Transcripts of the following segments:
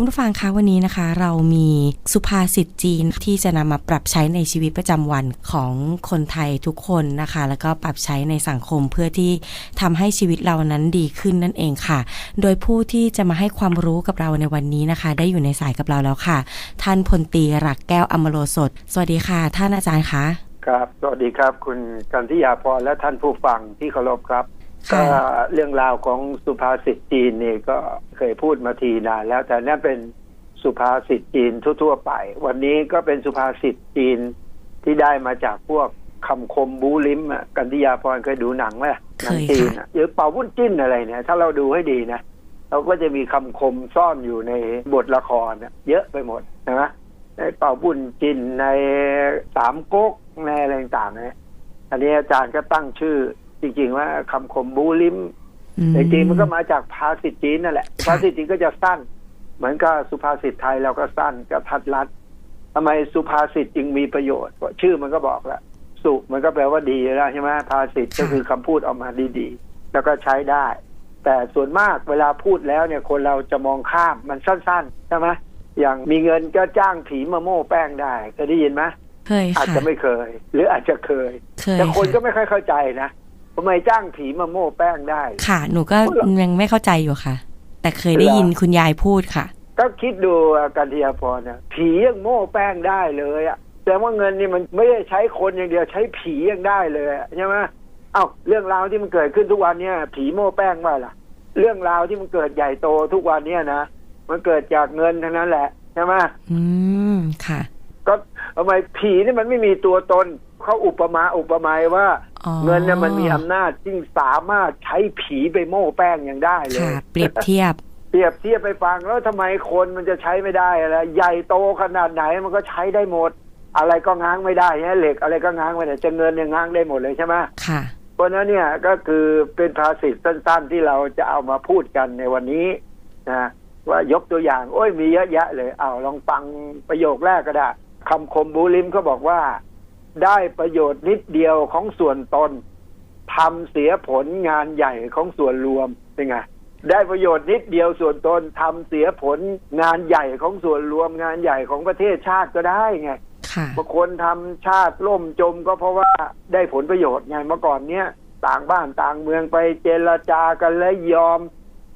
คุณผู้ฟังคะวันนี้นะคะ เรามีสุภาษิตจีนที่จะนำมาปรับใช้ในชีวิตประจำวันของคนไทยทุกคนนะคะ แล้วก็ปรับใช้ในสังคมเพื่อที่ทำให้ชีวิตเรานั้นดีขึ้นนั่นเองค่ะ โดยผู้ที่จะมาให้ความรู้กับเราในวันนี้นะคะ ได้อยู่ในสายกับเราแล้วค่ะ ท่านพลตีรักแก้วอมโลสด สวัสดีค่ะ ท่านอาจารย์คะครับ สวัสดีครับ คุณกันทิยาพรและท่านผู้ฟังที่เคารพครับ ก็ค่ะเรื่องราวของสุภาษิตจีนนี่ก็เคยพูดมาทีนานแล้วแต่นั่นเป็นสุภาษิตจีนทั่ว ๆ ไป วันนี้ก็เป็นสุภาษิตจีนที่ได้มาจากพวกคำคมบูลิมอะกันทิยาพรเคยดูหนังไหมหนัเคยจีนค่ะอะหรือเป่าวุ้นจิ้นอะไรเนี่ย ถ้าเราดูให้ดีนะเราก็จะมีคำคมซ่อนอยู่ในบทละครน่ะเยอะไปหมดนะในเป่าบุญจินในสามก๊กในอะไรต่างๆนะอันนี้อาจารย์ก็ตั้งชื่อ จริง ๆ ว่าคำคมบูลิมอืแต่จริงๆมันก็มาจากภาษิตจีนนั่นแหละค่ะภาษิตจีนก็จะสั้น เหมือนกับสุภาษิตไทยเราก็สั้นกับทัดรัดทำไมสุภาษิตจึงมีประโยชน์เพราะชื่อมันก็บอกแล้วสุมันก็แปลว่าดีแล้วใช่ไหมภาษิตก็คือคำพูดออกมาดีๆ แล้วก็ใช้ได้ แต่ส่วนมากเวลาพูดแล้วเนี่ยคนเราจะมองข้ามมันสั้นๆใช่ไหมอย่างมีเงินก็จ้างผีมาโม่แป้งได้เคยได้ยินไหมเคยอาจค่ะจะไม่เคย หรืออาจจะเคยเคยแต่คนก็ค่ะไม่ค่อยเข้าใจนะ ทำไมจ้างผีมาโม่แป้งได้ ค่ะ หนูก็ยังไม่เข้าใจอยู่ค่ะ แต่เคยได้ยินคุณยายพูดค่ะ ก็คิดดูกันทียาพรนะผียังโม่แป้งได้เลยอะแต่ว่าเงินนี่มันไม่ได้ใช้คนอย่างเดียวใช้ผียังได้เลยอะใช่ไหมเอ้าเรื่องราวที่มันเกิดขึ้นทุกวันเนี่ย ผีโม่แป้งว่าล่ะ เรื่องราวที่มันเกิดใหญ่โตทุกวันเนี่ยนะมันเกิดจากเงินทั้งนั้นแหละใช่ไหมอืมค่ะ ก็ทำไมผีนี่มันไม่มีตัวตนเขาอุปมาอุปไมยว่าอ๋อ เงินเนี่ยมันมีอำนาจที่สามารถใช้ผีไปโม่แป้งยังได้เลยค่ะเปรียบเทียบ เปรียบเทียบไปฟังแล้วทำไมคนมันจะใช้ไม่ได้อะไรใหญ่โตขนาดไหนมันก็ใช้ได้หมด อะไรก็ง้างไม่ได้ฮะเหล็กอะไรก็ง้างไม่ได้จะเงินเนี่ยง้างได้หมดเลยใช่ไหมค่ะเพราะฉะนั้นเนี่ยก็คือเป็นภาษิตสั้น ๆที่เราจะเอามาพูดกันในวันนี้นะว่ายกตัวอย่าง โอ้ยมีเยอะแยะเลยเอาลองฟังประโยคแรกก็ได้คำคมบูลิมเขาบอกว่า ได้ประโยชน์นิดเดียวของส่วนตนทำเสียผลงานใหญ่ของส่วนรวมเป็นไงได้ประโยชน์นิดเดียวส่วนตนทำเสียผลงานใหญ่ของส่วนรวมงานใหญ่ของประเทศชาติก็ได้ไงค่ะบางคนทำชาติล่มจมก็เพราะว่าได้ผลประโยชน์ไงเมื่อก่อนเนี้ยต่างบ้านต่างเมืองไปเจรจากันและยอม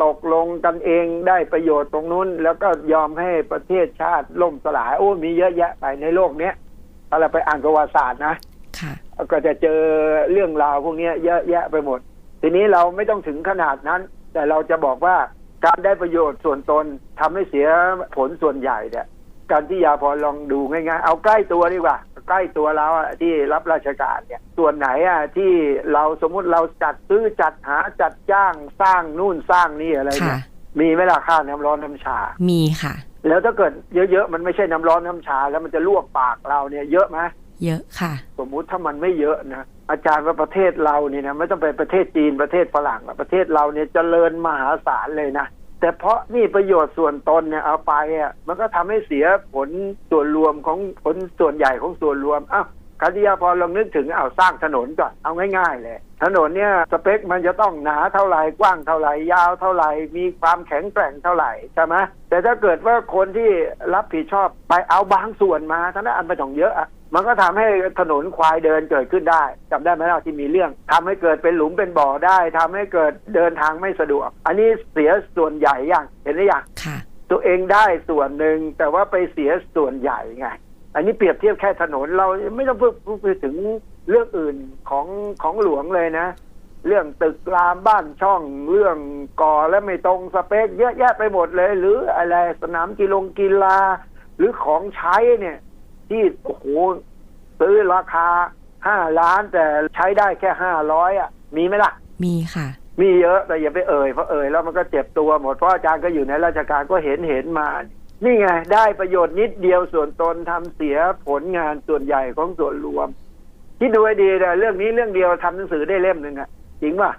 ตกลงกันเองได้ประโยชน์ตรงนู้น แล้วก็ยอมให้ประเทศชาติล่มสลายโอ้มีเยอะแยะไปในโลกเนี้ย ถ้าเราไปอ่านประวัติศาสตร์นะค่ะก็จะเจอเรื่องราวพวกเนี้ยเยอะแยะไปหมด ทีนี้เราไม่ต้องถึงขนาดนั้น แต่เราจะบอกว่าการได้ประโยชน์ส่วนตนทำให้เสียผลส่วนใหญ่เนี่ยการที่ยาพอลองดูง่ายๆ เอาใกล้ตัวดีกว่า ใกล้ตัวเราอะที่รับราชการเนี่ย ส่วนไหนอะที่เราสมมุติเราจัดซื้อจัดหาจัดจ้างสร้างนู่นสร้างนี่อะไรค่ะเนี่ยมีไหมล่ะค่าน้ำร้อนน้ำชา มีค่ะ แล้วถ้าเกิดเยอะๆ มันไม่ใช่น้ำร้อนน้ำชา แล้วมันจะลวกปากเราเนี่ยเยอะไหมเยอะค่ะ สมมุติถ้ามันไม่เยอะนะอาจารย์ว่าประเทศเราเนี่ยนะไม่ต้องไปประเทศจีนประเทศฝรั่งอะประเทศเราเนี่ยเจริญมหาศาลเลยนะแต่เพราะนี่ประโยชน์ส่วนตนเนี่ยเอาไปอะมันก็ทำให้เสียผลส่วนรวมของผลส่วนใหญ่ของส่วนรวมอ้าว คดียาพอลองนึกถึงเอาสร้างถนนก่อนเอาง่ายๆเลยถนนเนี่ยสเปคมันจะต้องหนาเท่าไหร่กว้างเท่าไหร่ยาวเท่าไหร่มีความแข็งแกร่งเท่าไหร่ใช่ไหมแต่ถ้าเกิดว่าคนที่รับผิดชอบไปเอาบางส่วนมาทั้งนั้นอันไม่ต้องเยอะอะมันก็ทำให้ถนนควายเดินเกิดขึ้นได้จำได้ไหมล่ะที่มีเรื่องทำให้เกิดเป็นหลุมเป็นบ่อได้ทำให้เกิดเดินทางไม่สะดวก อันนี้เสียส่วนใหญ่ยังเห็นหรือยังค่ะตัวเองได้ส่วนหนึ่งแต่ว่าไปเสียส่วนใหญ่ไง อันนี้เปรียบเทียบแค่ถนน เราไม่ต้องพูดพูดไปถึงเรื่องอื่นของของหลวงเลยนะ เรื่องตึกรามบ้านช่องเรื่องก่อและไม่ตรงสเปค เยอะแยะไปหมดเลย หรืออะไรสนามกีฬงกีฬา หรือของใช้เนี่ย ที่โอ้โหซื้อราคาห้าล้านแต่ใช้ได้แค่ห้าร้อยอะ มีไหมล่ะ มีค่ะ มีเยอะแต่อย่าไปเอ่ยเพราะเอ่ยแล้วมันก็เจ็บตัวหมดเพราะอาจารย์ก็อยู่ในราชการก็เห็นเห็นมา นี่ไง ได้ประโยชน์นิดเดียวส่วนตนทำเสียผลงานส่วนใหญ่ของส่วนรวมคิดดูให้ดีนะเรื่องนี้เรื่องเดียวทำหนังสือได้เล่มหนึ่งอะจริงป่ะ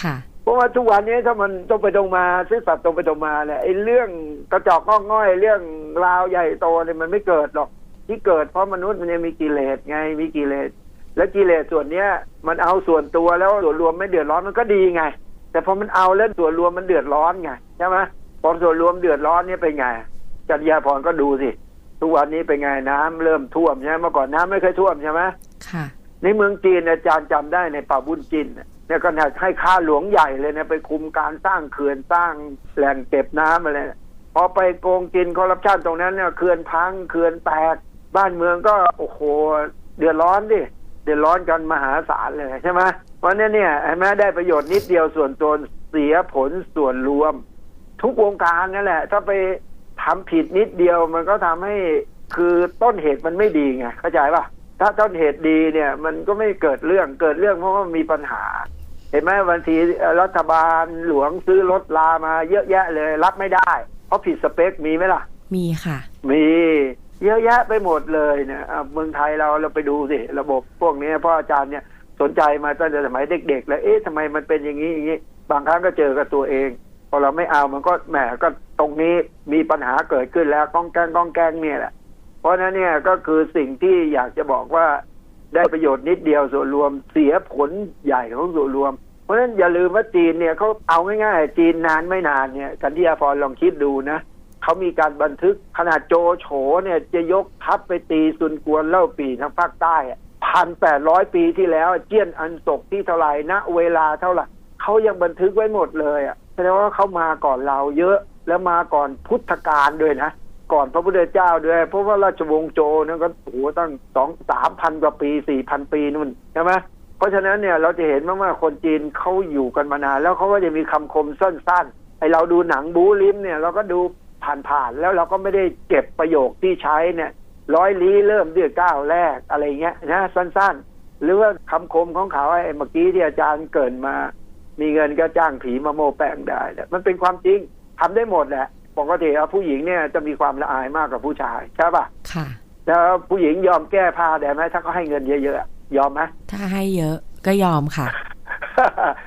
ค่ะเพราะว่าทุกวันนี้ถ้ามันตรงไปตรงมาซื่อสัตย์ตรงไปตรงมาเนี่ยไอ้เรื่องกระจอกงอกง่อยเรื่องราวใหญ่โตเนี่ยมันไม่เกิดหรอกที่เกิดเพราะมนุษย์มันยังมีกิเลสไงมีกิเลสและกิเลสส่วนเนี้ย มันเอาส่วนตัวแล้วส่วนรวมไม่เดือดร้อนมันก็ดีไง แต่พอมันเอาแล้วส่วนรวมมันเดือดร้อนไงใช่ไหมพอส่วนรวมเดือดร้อนเนี่ยเป็นไง จันยาพรก็ดูสิ ทุกวันนี้เป็นไงน้ำเริ่มท่วมใช่ไหมเมื่อก่อนน้ำไม่เคยท่วมใช่ไหมค่ะในเมืองจีนอาจารย์จำได้ในป่าบุญจินเนี่ยเนี่ยก็ให้ค่าหลวงใหญ่เลยเนี่ยไปคุมการสร้างเขื่อนสร้างแหล่งเก็บน้ำอะไรเนี่ยพอไปโกงกินคอร์รัปชันตรงนั้นเนี่ยเขื่อนพังเขื่อนแตก บ้านเมืองก็โอ้โหเดือดร้อนดิเดือดร้อนกันมหาศาลเลยใช่ไหมเพราะนั้นเนี่ยเห็นไหมได้ประโยชน์นิดเดียวส่วนตนเสียผลส่วนรวม ทุกวงการนั่นแหละ ถ้าไป ทำผิดนิดเดียวมันก็ทำให้คือต้นเหตุมันไม่ดีไงเข้าใจป่ะถ้าต้นเหตุดีเนี่ย มันก็ไม่เกิดเรื่องเกิดเรื่องเพราะว่ามีปัญหา เห็นไหมบางทีเอ่อรัฐบาลหลวงซื้อรถลามาเยอะแยะเลย รับไม่ได้ เพราะผิดสเปคมีไหมล่ะ มีค่ะ มีเยอะแยะไปหมดเลยเนี่ยอะเมืองไทยเราเราไปดูสิระบบพวกนี้เพ่ออาจารย์เนี่ยสนใจมาตั้งแต่สมัยเด็ก ๆ แล้วเอ๊ะทำไมมันเป็นอย่างนี้อย่างนี้ บางครั้งก็เจอกับตัวเอง พอเราไม่เอามันก็แหมก็ ตรงนี้มีปัญหาเกิดขึ้นแล้วก้องแกงก้องแกงเนี่ยแหละ เพราะนั้นเนี่ยก็คือสิ่งที่อยากจะบอกว่าได้ประโยชน์นิดเดียวส่วนรวมเสียผลใหญ่ของส่วนรวม เพราะฉะนั้นอย่าลืมว่าจีนเนี่ยเขาเอาง่ายๆจีนนานไม่นานเนี่ยกันที่อาพรลองคิดดูนะเขามีการบันทึกขนาดโจโฉเนี่ยจะยกทัพไปตีซุนกวนเล่าปีทางภาคใต้พันแปดร้อยปีที่แล้วเจี้ยนอันศกที่เท่าไหร่ณเวลาเท่าไหร่เขายังบันทึกไว้หมดเลยอะแสดงว่าเขามาก่อนเราเยอะ แล้วมาก่อนพุทธกาลด้วยนะก่อนพระพุทธเจ้าด้วย เพราะว่าราชวงศ์โจเนี่ยก็โอ้โหตั้งสองสามพันกว่าปีสี่พันปีนู่นใช่ไหมเพราะฉะนั้นเนี่ยเราจะเห็นมากว่าคนจีนเขาอยู่กันมานานแล้วเขาก็จะมีคำคมสั้นๆไอเราดูหนังบูลิมเนี่ยเราก็ดูผ่านๆแล้วเราก็ไม่ได้เก็บประโยคที่ใช้เนี่ย ร้อยลี้เริ่มด้วยก้าวแรกอะไรเงี้ยนะสั้นๆ หรือว่าคำคมของเขาไอ้เมื่อกี้ที่อาจารย์เกินมา มีเงินก็จ้างผีมาโมแป้งได้ มันเป็นความจริง ทำได้หมดแหละปกติเอาผู้หญิงเนี่ยจะมีความละอายมากกว่าผู้ชายใช่ป่ะค่ะแล้วผู้หญิงยอมแก้ผ้าได้ไหมถ้าเขาให้เงินเยอะๆอะยอมไหมถ้าให้เยอะก็ยอมค่ะ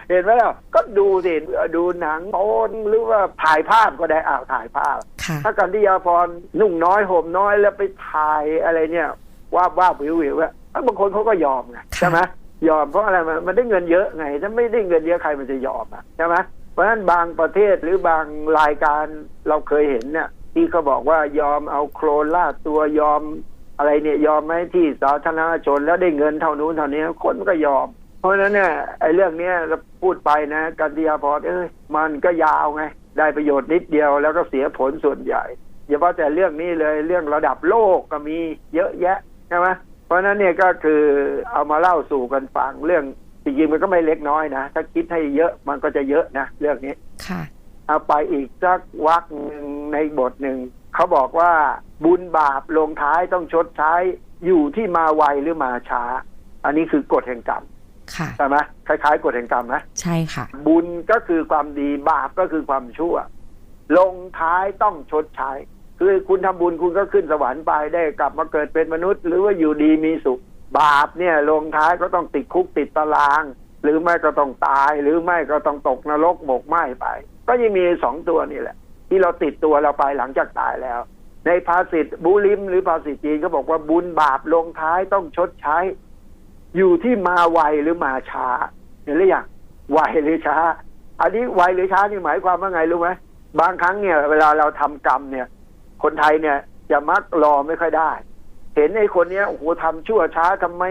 เห็นไหมล่ะก็ดูสิดูหนังโอนหรือว่าถ่ายภาพก็ได้อ้าวถ่ายภาพค่ะถ้ากันที่ยาพรนุ่งน้อยห่มน้อยแล้วไปถ่ายอะไรเนี่ยว่าว่าวิววิวอะบางคนเขาก็ยอมไงค่ะใช่ไหมยอมเพราะอะไรมันมันได้เงินเยอะไง ถ้าไม่ได้เงินเยอะใครมันจะยอมอะใช่ไหม เพราะฉะนั้นบางประเทศหรือบางรายการเราเคยเห็นเนี่ยที่เขาบอกว่ายอมเอาโครนลาดตัวยอมอะไรเนี่ยยอมไหมที่สาธารณชนแล้วได้เงินเท่านู้นเท่านี้คนก็ยอม เพราะฉะนั้นเนี่ยไอ้เรื่องเนี้ยเราพูดไปนะกันติยาพรเอ้ยมันก็ยาวไง ได้ประโยชน์นิดเดียวแล้วก็เสียผลส่วนใหญ่อย่าว่าแต่เรื่องนี้เลยเรื่องระดับโลกก็มีเยอะแยะใช่ไหมเพราะนั้นเนี่ยก็คือเอามาเล่าสู่กันฟังเรื่อง จริงๆมันก็ไม่เล็กน้อยนะ ถ้าคิดให้เยอะมันก็จะเยอะนะเรื่องนี้ค่ะ เอาไปอีกสักวักหนึ่งในบทหนึ่งเขาบอกว่าบุญบาปลงท้ายต้องชดใช้อยู่ที่มาไวหรือมาช้า อันนี้คือกฎแห่งกรรมค่ะใช่ไหมคล้ายๆกฎแห่งกรรมนะใช่ค่ะ บุญก็คือความดีบาปก็คือความชั่ว ลงท้ายต้องชดใช้ คือคุณทำบุญคุณก็ขึ้นสวรรค์ไปได้กลับมาเกิดเป็นมนุษย์ หรือว่าอยู่ดีมีสุข บาปเนี่ยลงท้ายก็ต้องติดคุกติดตาราง หรือไม่ก็ต้องตาย หรือไม่ก็ต้องตกนรกหมกไหม้ไป ก็ยังมีสองตัวนี่แหละ ที่เราติดตัวเราไปหลังจากตายแล้ว ในภาษิตบูลิม หรือภาษิตจีนก็บอกว่าบุญบาปลงท้ายต้องชดใช้ อยู่ที่มาไวหรือมาช้าเห็นหรือยังไวหรือช้า อันนี้ไวหรือช้านี่หมายความว่าไงรู้ไหมบางครั้งเนี่ย เวลาเราทำกรรมเนี่ย คนไทยเนี่ยจะมักรอไม่ค่อยได้ ห็นไอ้คนเนี้ยโอ้โหทำชั่วช้าทำไม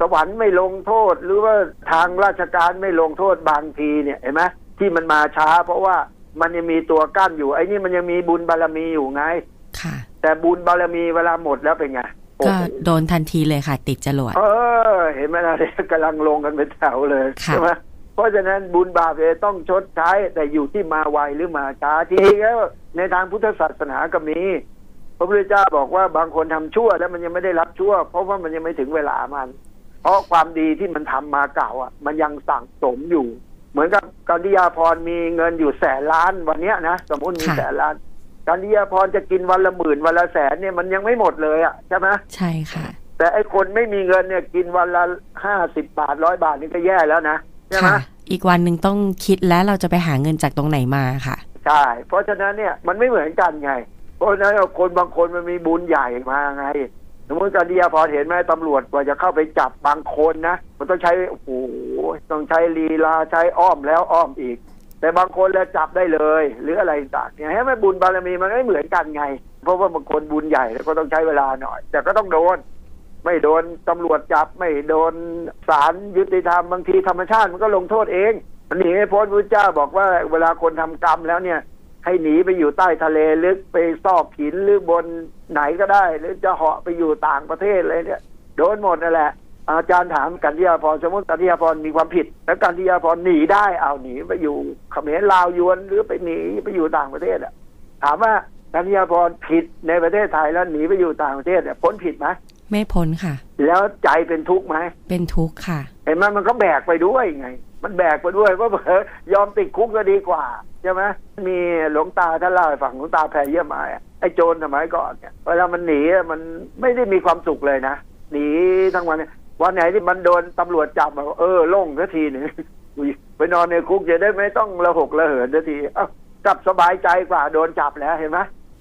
สวรรค์ไม่ลงโทษ หรือว่าทางราชการไม่ลงโทษบางทีเนี่ยเห็นไหมที่มันมาช้า เพราะว่ามันยังมีตัวกั้นอยู่ ไอ้นี่มันยังมีบุญบารมีอยู่ไง ค่ะ แต่บุญบารมีเวลาหมดแล้วเป็นไงโอ้ก็โหโดนทันทีเลยค่ะ ติดจรวดเออ เห็นไหมล่ะเนี่ยกำลังลงกันเป็นแถวเลยค่ะใช่ไหมเพราะฉะนั้นบุญบาปเลยต้องชดใช้แต่อยู่ที่มาไวหรือมาช้าจริงๆแล้วในทางพุทธศาสนาก็มี พระพุทธเจ้าบอกว่าบางคนทำชั่วแล้วมันยังไม่ได้รับชั่ว เพราะว่ามันยังไม่ถึงเวลามัน เพราะความดีที่มันทำมาเก่าอะ มันยังสั่งสมอยู่ เหมือนกับการดิยาพรมีเงินอยู่แสนล้านวันเนี้ยนะสมมติมีค่ะแสนล้านการดิยาพรจะกินวันละหมื่นวันละแสนเนี่ยมันยังไม่หมดเลยอะใช่ไหมใช่ค่ะ แต่ไอ้คนไม่มีเงินเนี่ยกินวันละห้าสิบบาทร้อยบาทนี่ก็แย่แล้วนะใช่ไหมค่ะอีกวันหนึ่งต้องคิดแล้วเราจะไปหาเงินจากตรงไหนมาค่ะใช่เพราะฉะนั้นเนี่ยมันไม่เหมือนกันไง เพราะฉะนั้นคนบางคนมันมีบุญใหญ่มาไงสมมติการเดียพอเห็นไหมตำรวจกว่าจะเข้าไปจับบางคนนะมันต้องใช้โอ้โหต้องใช้ลีลาใช้อ้อมแล้วอ้อมอีก แต่บางคนแล้วจับได้เลย หรืออะไรต่างเนี่ยให้มันบุญบารมีมันไม่เหมือนกันไง เพราะว่าบางคนบุญใหญ่แล้วก็ต้องใช้เวลาหน่อย แต่ก็ต้องโดน ไม่โดนตำรวจจับไม่โดนศาลยุติธรรมบางทีธรรมชาติมันก็ลงโทษเองมันหนีไม่พ้นพระเจ้าบอกว่าเวลาคนทำกรรมแล้วเนี่ย ให้หนีไปอยู่ใต้ทะเลลึกไปซอกหินหรือบนไหนก็ได้ หรือจะเหาะไปอยู่ต่างประเทศอะไรเนี่ยโดนหมดนั่นแหละ อาจารย์ถามกันทิยาพรสมมติกันทิยาพรมีความผิด แล้วกันทิยาพรหนีได้เอาหนีไปอยู่เขมรลาวยวนหรือไปหนีไปอยู่ต่างประเทศอะ ถามว่ากันทิยาพรผิดในประเทศไทยแล้วหนีไปอยู่ต่างประเทศเนี่ยพ้นผิดไหมไม่พ้นค่ะ แล้วใจเป็นทุกข์ไหมเป็นทุกข์ค่ะเห็นไหมมันก็แบกไปด้วยไง มันแบกไปด้วยว่าเผลอยอมติดคุกก็ดีกว่า ใช่ไหมมีหลวงตาท่านเล่าให้ฟังหลวงตาแผ่เยี่ยมมาไอ้โจรสมัยก่อนเนี่ยเวลามันหนีมันไม่ได้มีความสุขเลยนะหนีทั้งวันวันไหนที่มันโดนตำรวจจับเออโล่งสักทีหนึ่งไปนอนในคุกจะได้ไม่ต้องระหกระเหินสักทีเอ้ากลับสบายใจกว่าโดนจับแล้วเห็นไหม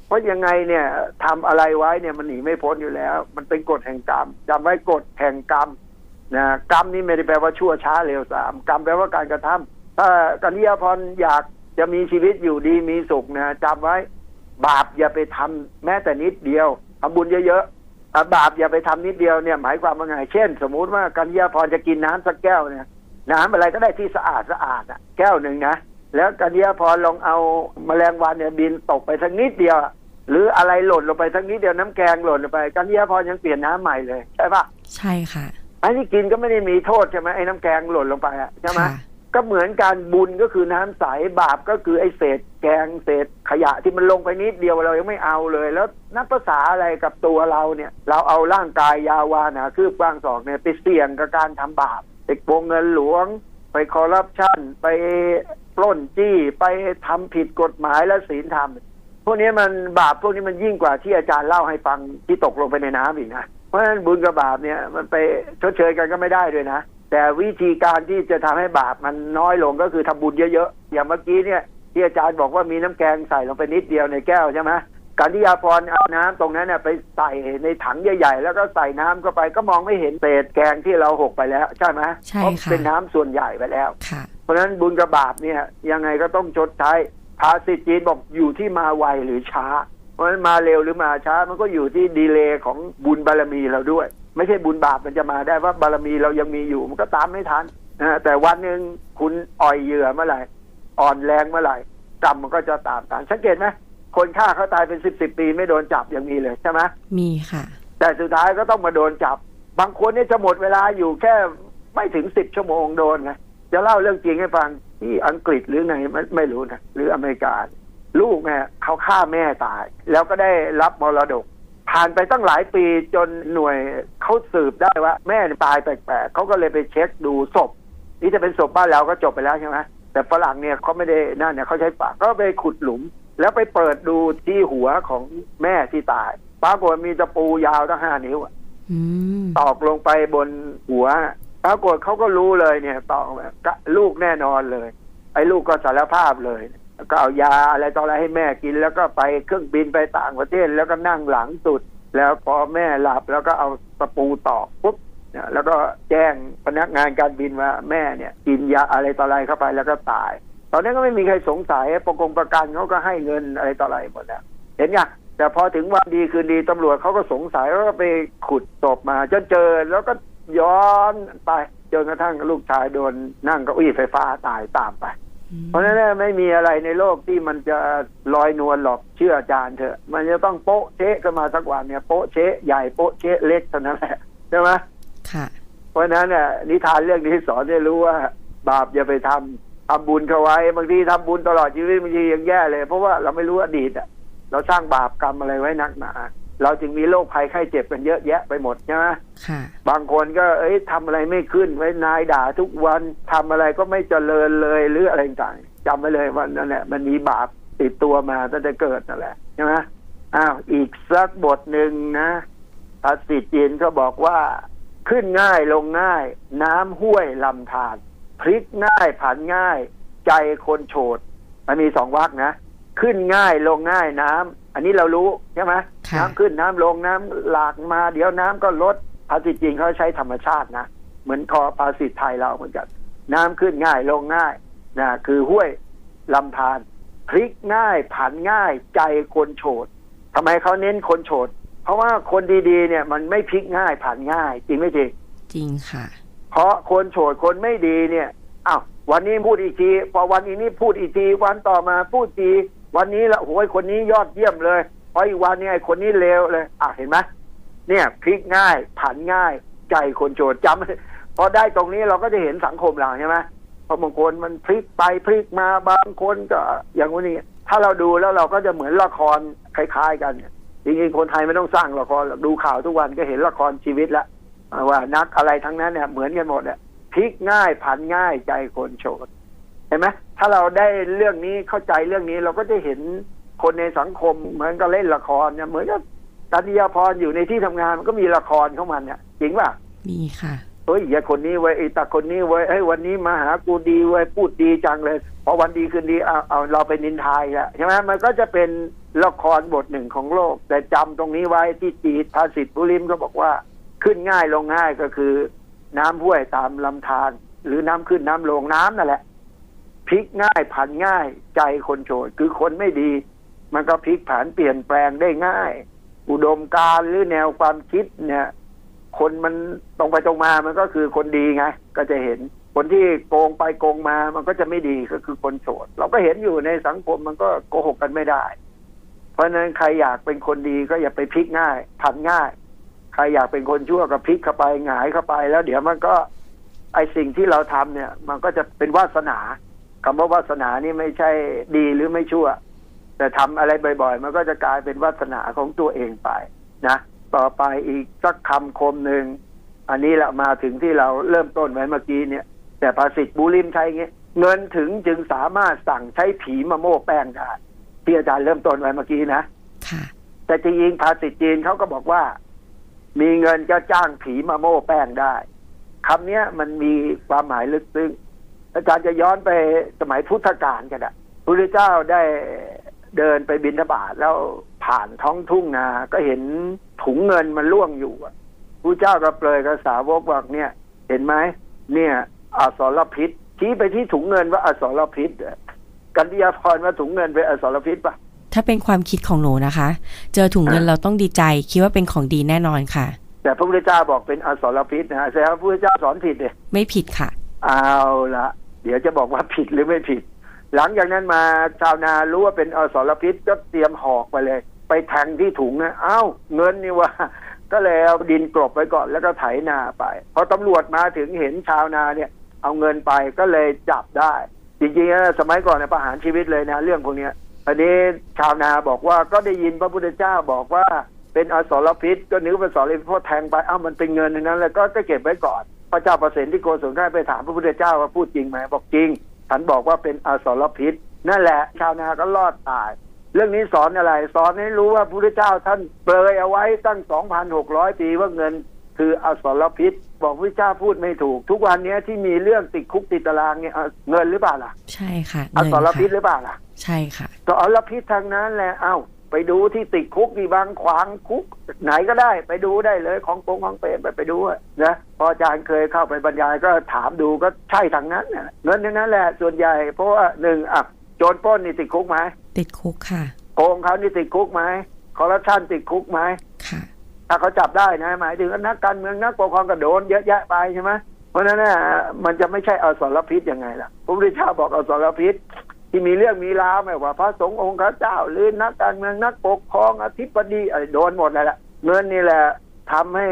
เพราะยังไงเนี่ยทำอะไรไว้เนี่ยมันหนีไม่พ้นอยู่แล้ว มันเป็นกฎแห่งกรรมจำไว้กฎแห่งกรรมนะกรรมนี่ไม่ได้แปลว่าชั่วช้าเร็วสามกรรมแปลว่าการกระทำถ้ากัญญาพรอยาก จะมีชีวิตอยู่ดีมีสุขนะจำไว้ บาปอย่าไปทำแม้แต่นิดเดียวทำบุญเยอะๆอะบาปอย่าไปทำนิดเดียวเนี่ยหมายความว่าไงเช่น สมมุติว่ากัญญาพรจะกินน้ำสักแก้วเนี่ยน้ำอะไรก็ได้ที่สะอาดสะอาดอะแก้วหนึ่งนะแล้วกัญญาพรลองเอาแมลงวันเนี่ยบินตกไปสักนิดเดียวอะหรืออะไรหล่นลงไปสักนิดเดียวน้ำแกงหล่นลงไปกัญญาพรยังเปลี่ยนน้ำใหม่เลยใช่ปะใช่ค่ะอันนี้กินก็ไม่ได้มีโทษใช่ไหมไอ้น้ำแกงหล่นลงไปอะใช่ไหมค่ะ ก็เหมือนการบุญก็คือน้ำใสบาปก็คือไอ้เศษแกงเศษขยะที่มันลงไปนิดเดียวเรายังไม่เอาเลย แล้วนับภาษาอะไรกับตัวเราเนี่ย เราเอาร่างกายยาวานาคืบกว้างศอกเนี่ยไปเสี่ยงกับการทำบาปไปโกงเงินหลวง ไปคอร์รัปชันไปปล้นจี้ไปทำผิดกฎหมายและศีลธรรมพวกนี้มันบาปพวกนี้มันยิ่งกว่าที่อาจารย์เล่าให้ฟังที่ตกลงไปในน้ำอีกนะเพราะฉะนั้นบุญกับบาปเนี่ยมันไปชดเชยกันก็ไม่ได้ด้วยนะ แต่วิธีการที่จะทำให้บาปมันน้อยลงก็คือทำบุญเยอะๆ อย่างเมื่อกี้เนี่ยที่อาจารย์บอกว่ามีน้ำแกงใส่ลงไปนิดเดียวในแก้วใช่ไหมการที่ยาพรเอาน้ำตรงนั้นเนี่ยไปใส่ในถังใหญ่ๆ แล้วก็ใส่น้ำเข้าไปก็มองไม่เห็นเศษแกงที่เราหกไปแล้ว ใช่ไหมใช่เพราะค่ะเป็นน้ำส่วนใหญ่ไปแล้วค่ะเพราะฉะนั้นบุญกับบาปเนี่ยยังไงก็ต้องชดใช้ภาษิตจีนบอกอยู่ที่มาไวหรือช้า เพราะฉะนั้นมาเร็วหรือมาช้ามันก็อยู่ที่ดีเลย์ของบุญบารมีเราด้วย ไม่ใช่บุญบาปมันจะมาได้ว่าบารมีเรายังมีอยู่มันก็ตามไม่ทันนะแต่วันหนึ่งคุณอ่อยเหยื่อเมื่อไหร่อ่อนแรงเมื่อไหร่กรรมมันก็จะตามตามสังเกตไหมคนฆ่าเขาตายเป็นสิบสิบปีไม่โดนจับยังมีเลยใช่ไหมมีค่ะ แต่สุดท้ายก็ต้องมาโดนจับ บางคนเนี่ยจะหมดเวลาอยู่แค่ไม่ถึงสิบชั่วโมงโดนไงจะเล่าเรื่องจริงให้ฟังที่อังกฤษหรือไงไม่ไม่รู้นะหรืออเมริกา ลูกเนี่ยเขาฆ่าแม่ตาย แล้วก็ได้รับมรดก ผ่านไปตั้งหลายปีจนหน่วยเขาสืบได้ว่า แม่เนี่ยตายแปลกๆเขาก็เลยไปเช็คดูศพ นี่จะเป็นศพบ้านเราก็จบไปแล้วใช่ไหมแต่ฝรั่งเนี่ยเขาไม่ได้นั่นเนี่ยเขาใช้ปากก็ไปขุดหลุม แล้วไปเปิดดูที่หัวของแม่ที่ตายปรากฏมีตะปูยาวตั้งห้านิ้วอะอืมตอกลงไปบนหัวปรากฏเขาก็รู้เลยเนี่ยตอกกะลูกแน่นอนเลย ไอ้ลูกก็สารภาพเลยแล้ว ก็เอายาอะไรต่ออะไรให้แม่กิน แล้วก็ไปเครื่องบินไปต่างประเทศ แล้วก็นั่งหลังสุด แล้วพอแม่หลับแล้วก็เอาตะปูตอกปุ๊บนะแล้วก็แจ้งพนักงานการบินว่าแม่เนี่ย กินยาอะไรต่ออะไรเข้าไปแล้วก็ตาย ตอนนั้นก็ไม่มีใครสงสัยประกงประกันเขาก็ให้เงินอะไรต่ออะไรหมดแล้วเห็นไงแต่พอถึงวันดีคืนดีตำรวจเขาก็สงสัยแล้วก็ไปขุดศพมาจนเจอแล้วก็ย้อนไปจนกระทั่งลูกชายโดนนั่งเก้าอี้ไฟฟ้าตายตามไป เพราะฉะนั้นไม่มีอะไรในโลกที่มันจะลอยนวลหรอกเชื่ออาจารย์เถอะ มันจะต้องโป๊ะเชะกันมาสักวันเนี่ยโป๊ะเชะใหญ่โป๊ะเชะเล็กเท่านั้นแหละใช่ไหมค่ะ เพราะฉะนั้นเนี่ยนิทานเรื่องนี้สอนให้รู้ว่า บาปอย่าไปทำทำบุญเขาไว้บางทีทำบุญตลอดชีวิตบางทียังแย่เลย เพราะว่าเราไม่รู้อดีตอะ เราสร้างบาปกรรมอะไรไว้นักหนา เราจึงมีโรคภัยไข้เจ็บกันเยอะแยะไปหมดใช่ไหมค่ะบางคนก็ เอ้ยทำอะไรไม่ขึ้นไว้นายด่าทุกวันทำอะไรก็ไม่เจริญเลยหรืออะไรต่างๆจำไว้เลยว่านั่นแหละมันมีบาปติดตัวมาตั้งแต่เกิดนั่นแหละใช่ไหมอ้าวอีกสักบทหนึ่งนะภาษิตจีนก็บอกว่า ขึ้นง่ายลงง่าย น้ำห้วยลำธารพลิกง่ายผันง่าย ใจคนโฉดมันมีสองวรรคนะ ขึ้นง่ายลงง่ายน้ำอันนี้เรารู้ใช่ไหมค่ะ น้ำขึ้นน้ำลงน้ำหลากมาเดี๋ยวน้ำก็ลดภาษิตจริงเขาใช้ธรรมชาตินะ เหมือนคอภาษิตไทยเราเหมือนกัน น้ำขึ้นง่ายลงง่ายนะคือห้วยลำธารพลิกง่ายผันง่ายใจคนโฉดทำไมเขาเน้นคนโฉดเพราะว่าคนดีๆ เนี่ย มันไม่พลิกง่ายผันง่าย จริงไม่จริงจริงค่ะ เพราะคนโฉดคนไม่ดีเนี่ยอ้าววันนี้พูดอีกทีพอวันนี้นี่พูดอีกทีวันต่อมาพูดทีวันนี้ละโอ้ยคนนี้ยอดเยี่ยมเลยพ ออีกวันเนี้ไอ้คนนี้เลวเลย อะเห็นไหมเนี่ยพลิกง่ายผันง่าย ใจคนโฉดจำพอได้ตรงนี้เราก็จะเห็นสังคมเราใช่ไหมเพราะบางคนมันพลิกไปพลิกมาบางคนก็อย่างนี้ ถ้าเราดูแล้วเราก็จะเหมือนละครคล้าย ๆ กันจริงๆคนไทยไม่ต้องสร้างละครดูข่าวทุกวันก็เห็นละครชีวิตละว่านักอะไรทั้งนั้นเนี่ยเหมือนกันหมดเนี่ยพลิกง่ายผันง่ายใจคนโฉดเห็นไหมถ้าเราได้เรื่องนี้เข้าใจเรื่องนี้เราก็จะเห็น คนในสังคมเหมือนกับเล่นละครเนี่ยเหมือนกับตันยาพรอยู่ในที่ทำงานมันก็มีละครเข้ามาเนี่ยจริงป่ะมีค่ะเฮ้ยอย่าคนนี้ไว้ยไอ้ตาคนนี้ไว้ยเฮ้ยวันนี้มาหากูดีไว้ยพูดดีจังเลยพอวันดีคืนดีเอาเอาเราไปนินทายอะใช่ไหมมันก็จะเป็นละครบทหนึ่งของโลก แต่จำตรงนี้ไว้ที่จีนภาษิตบุริมก็บอกว่า ขึ้นง่ายลงง่ายก็คือ น้ำห้วยตามลำธารหรือน้ำขึ้นน้ำลงน้ำนั่นแหละพลิกง่ายผันง่ายใจคนโฉดคือคนไม่ดี มันก็พลิกผันเปลี่ยนแปลงได้ง่าย อุดมการหรือแนวความคิดเนี่ย คนมันตรงไปตรงมามันก็คือคนดีไงก็จะเห็นคนที่โกงไปโกงมามันก็จะไม่ดีก็คือคนโสดเราก็เห็นอยู่ในสังคมมันก็โกหกกันไม่ได้ เพราะนั้นใครอยากเป็นคนดีก็อย่าไปพลิกง่ายผันง่าย ใครอยากเป็นคนชั่วก็พลิกเข้าไปหงายเข้าไปแล้วเดี๋ยวมันก็ ไอสิ่งที่เราทำเนี่ย มันก็จะเป็นวาสนาคำว่าวาสนานี่ไม่ใช่ดีหรือไม่ชั่ว แต่ทำอะไรบ่อยๆ มันก็จะกลายเป็นวาสนาของตัวเองไปนะต่อไปอีกสักคำคมหนึ่งอันนี้แหละมาถึงที่เราเริ่มต้นไว้เมื่อกี้เนี่ย แต่ภาษิตบูริมใช้เงี้ยเงินถึงจึงสามารถสั่งใช้ผีมาโม่แป้งได้ที่อาจารย์เริ่มต้นไว้เมื่อกี้นะค่ะ แต่จริงๆภาษิตจีนเขาก็บอกว่า มีเงินก็จ้างผีมาโม่แป้งได้คำเนี้ยมันมีความหมายลึกซึ้งอาจารย์จะย้อนไปสมัยพุทธกาลกันอะพระพุทธเจ้าได้ เดินไปบิณฑบาตแล้วผ่านท้องทุ่งนา ก็เห็นถุงเงินมันล่วงอยู่อะพระเจ้าก็เปลยกับสาวกบอกเนี่ย เห็นไหมเนี่ยอสรพิษชี้ไปที่ถุงเงินว่าอสรพิษอะกันติยาพรว่าถุงเงินเป็นอสรพิษปะถ้าเป็นความคิดของหนูนะคะ เจอถุงเงินเราต้องดีใจ คิดว่าเป็นของดีแน่นอนค่ะ แต่พระพุทธเจ้าบอกเป็นอสรพิษนะฮะแสดงว่าพระพุทธเจ้าสอนผิดเลยไม่ผิดค่ะ เอาละเดี๋ยวจะบอกว่าผิดหรือไม่ผิด หลังจากนั้นมาชาวนารู้ว่าเป็นอสรพิษก็เตรียมหอกไปเลย ไปแทงที่ถุงนะเอ้าเงินนี่ว่า ก็เลยเอาดินกลบไว้ก่อนแล้วก็ไถนาไป พอตำรวจมาถึงเห็นชาวนาเนี่ย เอาเงินไปก็เลยจับได้ จริงๆนะสมัยก่อนเนี่ยประหารชีวิตเลยนะ เรื่องพวกนี้ยอันนี้ชาวนาบอกว่าก็ได้ยินพระพุทธเจ้าบอกว่าเป็นอสรพิษ ก็นึกว่าเป็นอสรพิษพราะแทงไปเอ้ามันเป็นเงินนั้นแล้วก็ก็เก็บไว้ก่อนพระเจ้าประสิทธิที่โกศลก็ไปถามพระพุทธเจ้าว่าพูดจริงไหมบอกจริง ฉันบอกว่าเป็นอสรพิษ นั่นแหละ ชาวนาก็รอดตาย เรื่องนี้สอนอะไร สอนให้รู้ว่าพระพุทธเจ้าท่านเปรยเอาไว้ตั้ง 2,600 ปีว่าเงิน คืออสรพิษ บอกพระเจ้าพูดไม่ถูก ทุกวันนี้ที่มีเรื่องติดคุกติดตารางเนี่ยเอาเงินหรือเปล่าล่ะ ใช่ค่ะอเงินสรพิษหค่ะรือเปล่าล่ะ ใช่ค่ะสรพิษทางนั้นแหละเอ้า ไปดูที่ติดคุกที่บางขวางคุก ไหนก็ได้ ไปดูได้เลยของปงของเปรมไปไปดูอะนะพออาจารย์เคยเข้าไปบรรยายก็ถามดูก็ใช่ทางนั้นน่ะเงินทั้งนั้นแหละส่วนใหญ่เพราะว่าหนึ่งอะโจรปล้นนี่ติดคุกไหมติดคุกค่ะโกงเขานี่ติดคุกไหมคอร์รัปชันติดคุกไหมค่ะถ้าเขาจับได้นะหมายถึงว่านักการเมืองนักปกครองก็โดนเยอะแยะไปใช่ไหมเพราะฉะนั้นน่ะมันจะไม่ใช่อสรพิษยังไงล่ะพระพุทธเจ้าบอกอสรพิษ ที่มีเรื่องมีราวไม่ว่า พระสงฆ์องค์เจ้าหรือนักการเมืองนักปกครองอธิบดีอะไรโดนหมดเลยละเงินนี่แหละทำให้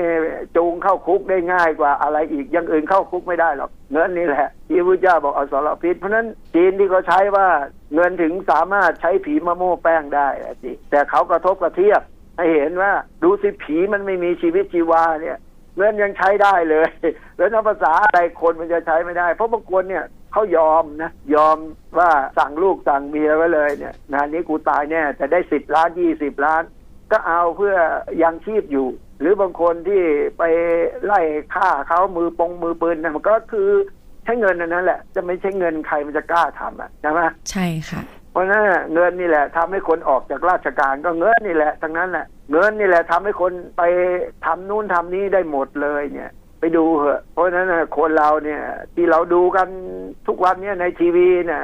จูงเข้าคุกได้ง่ายกว่าอะไรอีกยังอื่นเข้าคุกไม่ได้หรอกเงินนี่แหละที่พระพุทธเจ้าบอกอสรพิษเพราะนั้นจีนที่เขาใช้ว่าเงินถึงสามารถใช้ผีมะโม่แป้งได้อะจิแต่เขากระทบกระเทียบให้เห็นว่าดูสิผีมันไม่มีชีวิตชีวาเนี่ยเงินยังใช้ได้เลย แล้วนับภาษาอะไรคนมันจะใช้ไม่ได้ เพราะบางคนเนี่ย เขายอมนะยอมว่าสั่งลูกสั่งเมียไว้เลยเนี่ยงานนี้กูตายแน่แต่ได้สิบล้านยี่สิบล้าน ก็เอาเพื่อยังชีพอยู่ หรือบางคนที่ไปไล่ฆ่าเขามือปงมือปืนนะมันก็คือใช้เงินอันนั้นแหละ จะไม่ใช่เงินใครมันจะกล้าทำอะใช่ไหมใช่ค่ะเพราะฉะนั้นน่ะเงินนี่แหละทำให้คนออกจากราชการก็เงินนี่แหละทั้งนั้นแหละเงินนี่แหละทำให้คนไปทำนู่นทำนี้ได้หมดเลยเนี่ย ไปดูเหอะเพราะฉะนั้นน่ะคนเราเนี่ย ที่เราดูกันทุกวันเนี่ยในทีวีเนี่ย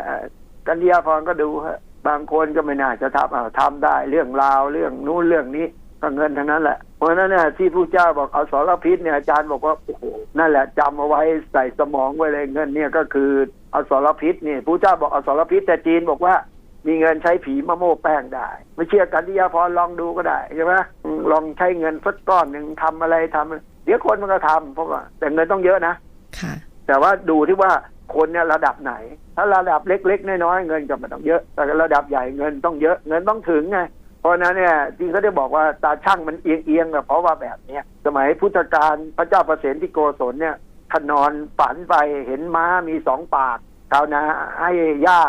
กันยาพรก็ดูฮะบางคนก็ไม่น่าจะทำเอาทำได้เรื่องราวเรื่องนู้นเรื่องนี้ก็เงินทั้งนั้นแหละ เพราะฉะนั้นเนี่ยที่ผู้เจ้าบอกเอาสารพิษเนี่ยอาจารย์บอกว่าโอ้โหนั่นแหละจำเอาไว้ใส่สมองไว้เลยเงินเนี่ยก็คือเอาสารพิษเนี่ยผู้เจ้าบอกเอาสารพิษแต่จีนบอกว่า มีเงินใช้ผีมะโม่แป้งได้ ไม่เชื่อกันที่ยาพรลองดูก็ได้ใช่ไหมอืมลองใช้เงินสักก้อนหนึ่งทำอะไรทำ เดี๋ยวคนมันก็ทำเพราะว่าแต่เงินต้องเยอะนะค่ะ แต่ว่าดูที่ว่าคนเนี่ยระดับไหน ถ้าระดับเล็ก ๆ น้อยๆเงินก็ไม่ต้องเยอะ แต่ระดับใหญ่เงินต้องเยอะ เงินต้องถึงไงเพราะฉะนั้นเนี่ยจริงเขาได้บอกว่าตาช่างมันเอียงเอียงๆก็เพราะว่าแบบเนี้ยสมัยพุทธกาลพระเจ้าประเสนที่โกศลเนี่ยท่านนอนฝันไปเห็นม้ามีสองปากชาวนาให้หญ้า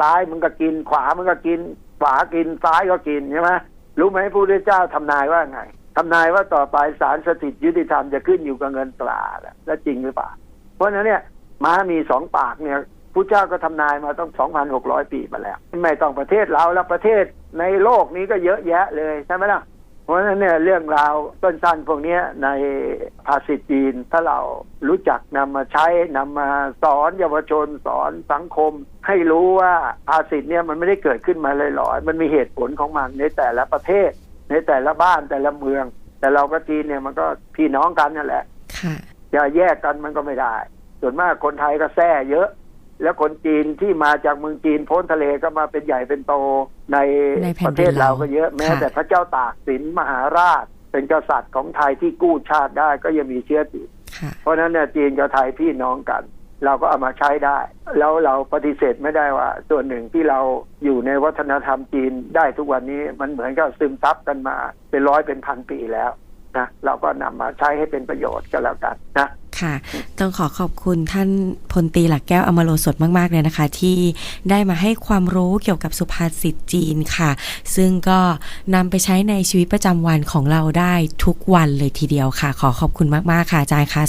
ซ้ายมันก็กิน ขวามันก็กินขวากินซ้ายก็กินใช่ไหมรู้ไหมพระพุทธเจ้าทำนายว่าไง ทำนายว่าต่อไปศาลสถิตยุติธรรมจะขึ้นอยู่กับเงินตราแล้วจริงหรือเปล่า เพราะนั้นเนี่ยม้ามีสองปากเนี่ยผู้เจ้าก็ทำนายมาต้อง 2,600 ปีมาแล้ว ไม่ต้องประเทศเราแล้วประเทศในโลกนี้ก็เยอะแยะเลยใช่ไหมล่ะ เพราะฉะนั้นเนี่ยเรื่องราวต้นสั้นพวกนี้ในภาษิตจีน ถ้าเรารู้จักนำมาใช้นำมาสอนเยาวชนสอนสังคม ให้รู้ว่าภาษิตเนี่ยมันไม่ได้เกิดขึ้นมาลอยๆมันมีเหตุผลของมันในแต่ละประเทศ ในแต่ละบ้านแต่ละเมือง แต่เราก็จีนเนี่ยมันก็พี่น้องกันนั่นแหละค่ะจะแยกกันมันก็ไม่ได้ ส่วนมากคนไทยก็แท้เยอะ แล้วคนจีนที่มาจากเมืองจีนพ้นทะเลก็มาเป็นใหญ่เป็นโตในในแผ่นดินประเทศเราก็เยอะแม้ค่ะแต่พระเจ้าตากสินมหาราช เป็นกษัตริย์ของไทยที่กู้ชาติได้ก็ยังมีเชื้อจีนค่ะเพราะฉะนั้นเนี่ยจีนกับไทยพี่น้องกัน เราก็เอามาใช้ได้ แล้วเราปฏิเสธไม่ได้ว่า ส่วนหนึ่งที่เราอยู่ในวัฒนธรรมจีนได้ทุกวันนี้มันเหมือนกับซึมซับกันมาเป็นร้อยเป็นพันปีแล้วนะเราก็นำมาใช้ให้เป็นประโยชน์ก็แล้วกันนะค่ะ ต้องขอขอบคุณท่านพลตีหลักแก้วอมโลสดมากๆเลยนะคะ ที่ได้มาให้ความรู้เกี่ยวกับสุภาษิตจีนค่ะ ซึ่งก็นำไปใช้ในชีวิตประจำวันของเราได้ทุกวันเลยทีเดียวค่ะ ขอขอบคุณมากๆค่ะอาจารย์คะ